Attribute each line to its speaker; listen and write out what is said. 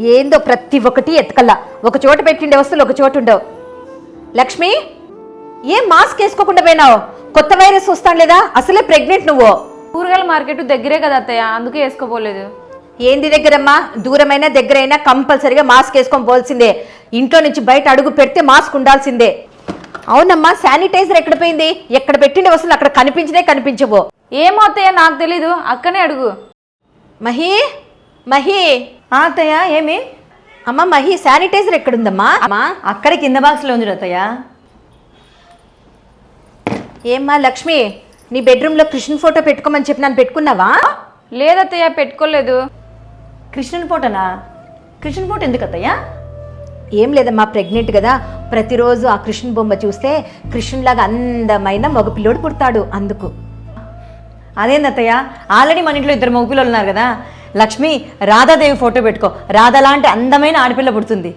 Speaker 1: ఏందో ప్రతి ఒక్కటి ఎతకల్లా. ఒక చోట పెట్టిండే వస్తువులు ఒక చోటు ఉండవు. లక్ష్మి ఏం మాస్క్ వేసుకోకుండా పోయినావు? కొత్త వైరస్ వస్తాను లేదా? అసలే ప్రెగ్నెంట్ నువ్వు.
Speaker 2: కూరగాయల మార్కెట్ దగ్గరే కదా అత్తయ్య అందుకే వేసుకోపోలేదు.
Speaker 1: ఏంది దగ్గరమ్మా? దూరమైనా దగ్గరైనా కంపల్సరిగా మాస్క్ వేసుకొని పోవాల్సిందే. ఇంట్లో నుంచి బయట అడుగు పెడితే మాస్క్ ఉండాల్సిందే. అవునమ్మా శానిటైజర్ ఎక్కడ పోయింది? ఎక్కడ పెట్టిండే వస్తువులు అక్కడ కనిపించనే కనిపించవు.
Speaker 2: ఏమో అత్తయ్య నాకు తెలీదు. అక్కనే అడుగు.
Speaker 1: మహి మహి.
Speaker 3: అత్తయ్య ఏమి?
Speaker 1: అమ్మ మహి శానిటైజర్ ఎక్కడుందమ్మా? అమ్మా
Speaker 3: అక్కడ కింద బాక్స్లో ఉంది అత్తయ్య.
Speaker 1: ఏమ్మా లక్ష్మి నీ బెడ్రూమ్లో కృష్ణ ఫోటో పెట్టుకోమని చెప్పి నన్ను పెట్టుకున్నావా?
Speaker 2: లేదత్తయ్య పెట్టుకోలేదు.
Speaker 3: కృష్ణుని ఫోటోనా కృష్ణుని ఫోటో ఎందుకు అత్తయ్య?
Speaker 1: ఏం లేదమ్మా ప్రెగ్నెంట్ కదా. ప్రతిరోజు ఆ కృష్ణ బొమ్మ చూస్తే కృష్ణులాగా అందమైన మగపిల్లోడు పుడతాడు అందుకు.
Speaker 3: అదేంది అత్తయ్య? ఆల్రెడీ మన ఇంట్లో ఇద్దరు మగపిల్లలు ఉన్నారు కదా. లక్ష్మి రాధాదేవి ఫోటో పెట్టుకో. రాధ లాంటి అందమైన ఆడపిల్ల పుడుతుంది.